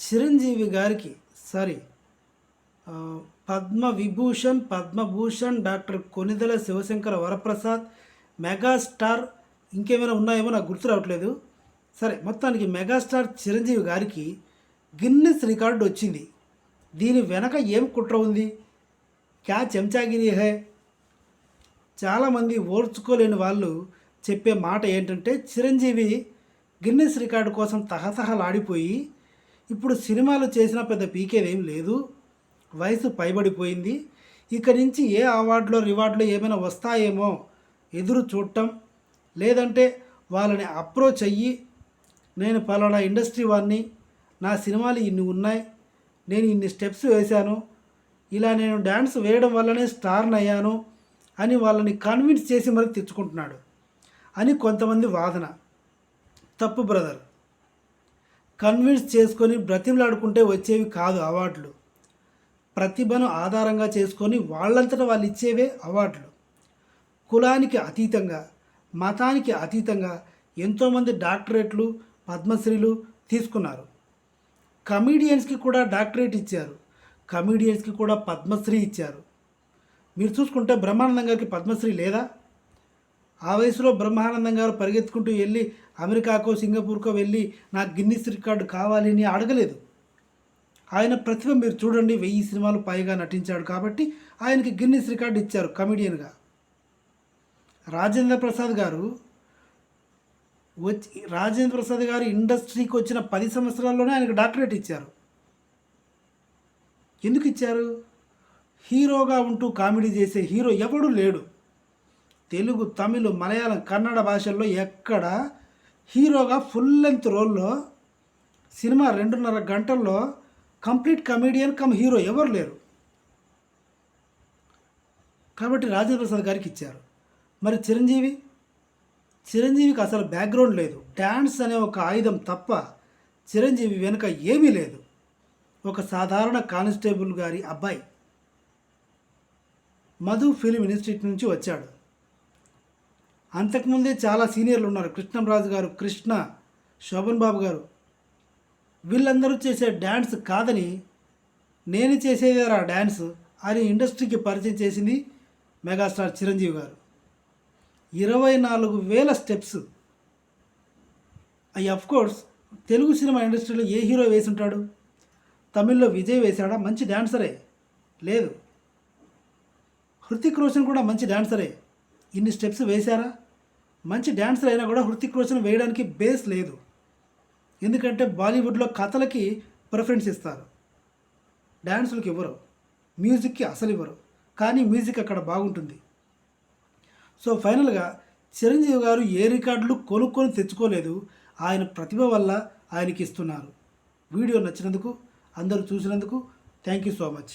చిరంజీవి గారికి sorry Padma Vibhushan Padma Bhushan doctor Konidela Siva Sankara Vara Prasad megastar ఇంకేమైనా ఉన్నాయేమో నాకు గుర్తు రావట్లేదు. సరే మొత్తానికి మెగాస్టార్ చిరంజీవి గారికి గిన్నెస్ రికార్డు వచ్చింది. దీని వెనక ఏం కుట్ర ఉంది? క్యా చెంచాగిరి హే? చాలామంది ఓర్చుకోలేని వాళ్ళు చెప్పే మాట ఏంటంటే చిరంజీవి గిన్నెస్ రికార్డు కోసం తహతహలాడిపోయి ఇప్పుడు సినిమాలు చేసిన పెద్ద పీకేదేం లేదు. వయసు పైబడిపోయింది. ఇక్కడి నుంచి ఏ అవార్డులో రివార్డులో ఏమైనా వస్తాయేమో ఎదురు చూడటం. లేదంటే వాళ్ళని అప్రోచ్ అయ్యి నేను పలానా ఇండస్ట్రీ వాడిని నా సినిమాలు ఇన్ని ఉన్నాయి నేను ఇన్ని స్టెప్స్ వేశాను ఇలా నేను డ్యాన్స్ వేయడం వల్లనే స్టార్న్ అయ్యాను అని వాళ్ళని కన్విన్స్ చేసి మరి తెచ్చుకుంటున్నాడు అని కొంతమంది వాదన. తప్పు బ్రదర్. కన్విన్స్ చేసుకొని బ్రతిమలాడుకుంటే వచ్చేవి కాదు అవార్డులు. ప్రతిభను ఆధారంగా చేసుకొని వాళ్ళంతటా వాళ్ళు ఇచ్చేవే అవార్డులు. కులానికి అతీతంగా మతానికి అతీతంగా ఎంతోమంది డాక్టరేట్లు పద్మశ్రీలు తీసుకున్నారు. కమీడియన్స్కి కూడా డాక్టరేట్ ఇచ్చారు. కమీడియన్స్కి కూడా పద్మశ్రీ ఇచ్చారు. మీరు చూసుకుంటే బ్రహ్మానందం గారికి పద్మశ్రీ లేదా? ఆ వయసులో బ్రహ్మానందం గారు పరిగెత్తుకుంటూ వెళ్ళి అమెరికాకో సింగపూర్కో వెళ్ళి నాకు గిన్నిస్ రికార్డు కావాలి అని అడగలేదు. ఆయన ప్రతిభ మీరు చూడండి వెయ్యి సినిమాలు పైగా నటించాడు కాబట్టి ఆయనకి గిన్నిస్ రికార్డు ఇచ్చారు కమిడియన్గా. రాజేంద్ర ప్రసాద్ గారు వచ్చి రాజేంద్ర ప్రసాద్ గారు ఇండస్ట్రీకి వచ్చిన పది సంవత్సరాల్లోనే ఆయనకు డాక్టరేట్ ఇచ్చారు. ఎందుకు ఇచ్చారు? హీరోగా ఉంటూ కామెడీ చేసే హీరో ఎవడు లేడు. తెలుగు తమిళ్ మలయాళం కన్నడ భాషల్లో ఎక్కడ హీరోగా ఫుల్ లెంత్ రోల్లో సినిమా రెండున్నర గంటల్లో కంప్లీట్ కమెడియన్ కమ్ హీరో ఎవరు లేరు. కాబట్టి రాజేంద్ర ప్రసాద్ గారికి ఇచ్చారు. మరి చిరంజీవి? చిరంజీవికి అసలు బ్యాక్గ్రౌండ్ లేదు. డ్యాన్స్ అనే ఒక ఆయుధం తప్ప చిరంజీవి వెనుక ఏమీ లేదు. ఒక సాధారణ కానిస్టేబుల్ గారి అబ్బాయి. మధు ఫిలిం ఇన్స్టిట్యూట్ నుంచి వచ్చాడు. అంతకుముందే చాలా సీనియర్లు ఉన్నారు. కృష్ణంరాజు గారు కృష్ణ శోభన్ బాబు గారు. వీళ్ళందరూ చేసే డ్యాన్స్ కాదని నేను చేసేదేరా డ్యాన్స్ అని ఇండస్ట్రీకి పరిచయం చేసింది మెగాస్టార్ చిరంజీవి గారు. ఇరవై నాలుగు వేల స్టెప్స్. అవి కోర్స్ తెలుగు సినిమా ఇండస్ట్రీలో ఏ హీరో వేసి ఉంటాడు తమిళ్ళో విజయ్ వేశాడా? మంచి డాన్సరే. లేదు. హృతిక్ రోషన్ కూడా మంచి డాన్సరే. ఇన్ని స్టెప్స్ వేశారా? మంచి డ్యాన్సర్ అయినా కూడా హృతిక్ రోషన్ వేయడానికి బేస్ లేదు. ఎందుకంటే బాలీవుడ్లో కథలకి ప్రిఫరెన్స్ ఇస్తారు. డ్యాన్సులకు ఇవ్వరు. మ్యూజిక్కి అసలు ఇవ్వరు. కానీ మ్యూజిక్ అక్కడ బాగుంటుంది. సో ఫైనల్గా చిరంజీవి గారు ఏ రికార్డులు కొనుక్కొని తెచ్చుకోలేదు ఆయన ప్రతిభ వల్ల ఆయనకి ఇస్తున్నారు వీడియో నచ్చినందుకు అందరూ చూసినందుకు థ్యాంక్ యూ సో మచ్.